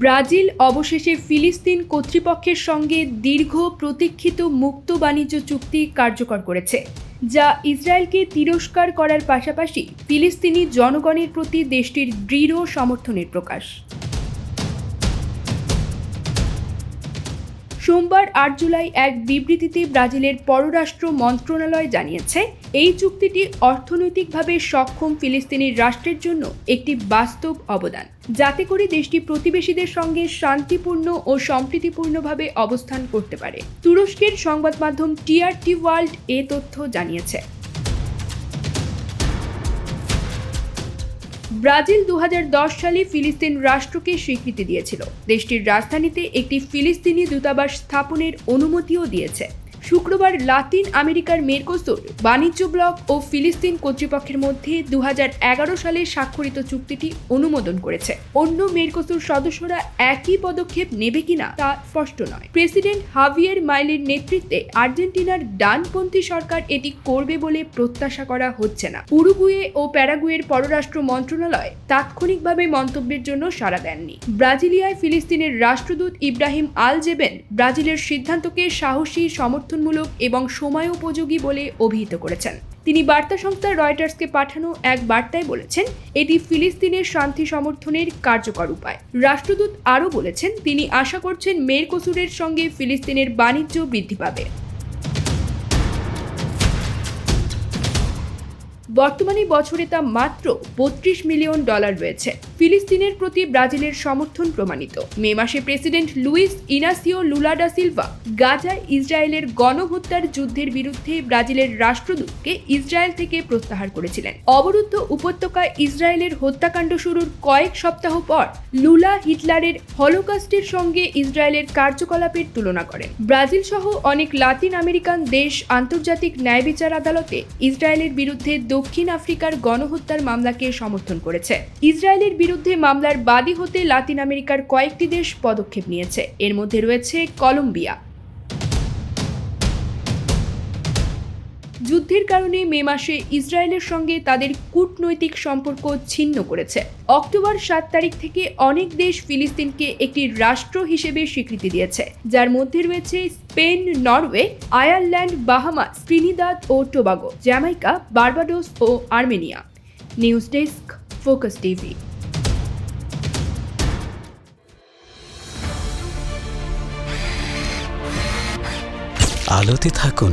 Brazil অবশেষে ফিলিস্তিন কর্তৃপক্ষের সঙ্গে দীর্ঘ প্রতীক্ষিত মুক্ত বাণিজ্য চুক্তি কার্যকর করেছে, যা ইসরায়েলকে তিরস্কার করার পাশাপাশি ফিলিস্তিনি জনগণের প্রতি দেশটির দৃঢ় সমর্থনের প্রকাশ। সোমবার আট জুলাই এক বিবৃতিতে ব্রাজিলের পররাষ্ট্র মন্ত্রণালয় জানিয়েছে, এই চুক্তিটি অর্থনৈতিকভাবে সক্ষম ফিলিস্তিনির রাষ্ট্রের জন্য একটি বাস্তব অবদান। যাতে করে দেশটি প্রতিবেশীদের সঙ্গে শান্তিপূর্ণ ও সম্প্রীতিপূর্ণভাবে অবস্থান করতে পারে। তুরস্কের সংবাদ মাধ্যম টিআরটি ওয়ার্ল্ড এ তথ্য জানিয়েছে। ব্রাজিল দু হাজার দশ সালে ফিলিস্তিন রাষ্ট্রকে স্বীকৃতি দিয়েছিল। দেশটির রাজধানীতে একটি ফিলিস্তিনি দূতাবাস স্থাপনের অনুমতিও দিয়েছে। শুক্রবার লাতিন আমেরিকার মেরকোসুর, বাণিজ্য ব্লক ও ফিলিস্তিন কর্তৃপক্ষের মধ্যে দু সালে স্বাক্ষরিত চুক্তিটি অনুমোদন করেছে। অন্য মেরকোসুর সদস্যরা একই পদক্ষেপ নেবে কিনা তা স্পষ্ট নয়। প্রেসিডেন্ট হাভিয়ের মাইলের নেতৃত্বে আর্জেন্টিনার ডানপন্থী সরকার এটি করবে বলে প্রত্যাশা করা হচ্ছে না। উরুগুয়ে ও প্যারাগুয়ের পররাষ্ট্র মন্ত্রণালয় তাৎক্ষণিকভাবে মন্তব্যের জন্য সাড়া দেননি। ব্রাজিলিয়ায় ফিলিস্তিনের রাষ্ট্রদূত ইব্রাহিম আল জেবেন ব্রাজিলের সিদ্ধান্তকে সাহসী সমর্থনমূলক এবং সময় উপযোগী বলে অভিহিত করেছেন। তিনি বার্তা সংস্থা রয়টার্সকে পাঠানো এক বার্তায় বলেছেন, এটি ফিলিস্তিনের শান্তি সমর্থনের কার্যকর উপায়। রাষ্ট্রদূত আরও বলেছেন, তিনি আশা করছেন মেরকসুরের সঙ্গে ফিলিস্তিনের বাণিজ্য বৃদ্ধি পাবে। বর্তমানে বছরে তা মাত্র বত্রিশ মিলিয়ন ডলার রয়েছে। ফিলিস্তিনের প্রতি ব্রাজিলের সমর্থন প্রমাণিত। মে মাসে president Luiz Inacio Lula da Silva গাজায় ইসরায়েলের গণহত্যার যুদ্ধের বিরুদ্ধে ব্রাজিলের রাষ্ট্রদূতকে ইসরায়েল থেকে প্রত্যাহার করেছিলেন। অবরুদ্ধ উপত্যকায় ইসরায়েলের হত্যাকাণ্ড শুরুর কয়েক সপ্তাহ পর লুলা হিটলারের হলোকাস্টের সঙ্গে ইসরায়েলের কার্যকলাপের তুলনা করেন। ব্রাজিল সহ অনেক লাতিন আমেরিকান দেশ আন্তর্জাতিক ন্যায় বিচার আদালতে ইসরায়েলের বিরুদ্ধে দক্ষিণ আফ্রিকার গণহত্যার মামলাকে সমর্থন করেছে। ইসরায়েলের বিরুদ্ধে মামলার বাদী হতে লাতিন আমেরিকার কয়েকটি দেশ পদক্ষেপ নিয়েছে। এর মধ্যে রয়েছে কলম্বিয়া। যুদ্ধের কারণে মে মাসে ইসরায়েলের সঙ্গে তাদের কূটনৈতিক সম্পর্ক ছিন্ন করেছে। অক্টোবর সাত তারিখ থেকে অনেক দেশ ফিলিস্তিনকে একটি রাষ্ট্র হিসেবে স্বীকৃতি দিয়েছে, যার মধ্যে রয়েছে Spain, Norway, Ireland, Bahamas, Trinidad ও টোবাগো, জ্যামাইকা, বার্বাডোস ও Armenia. News desk, focus TV. আলোতে থাকুন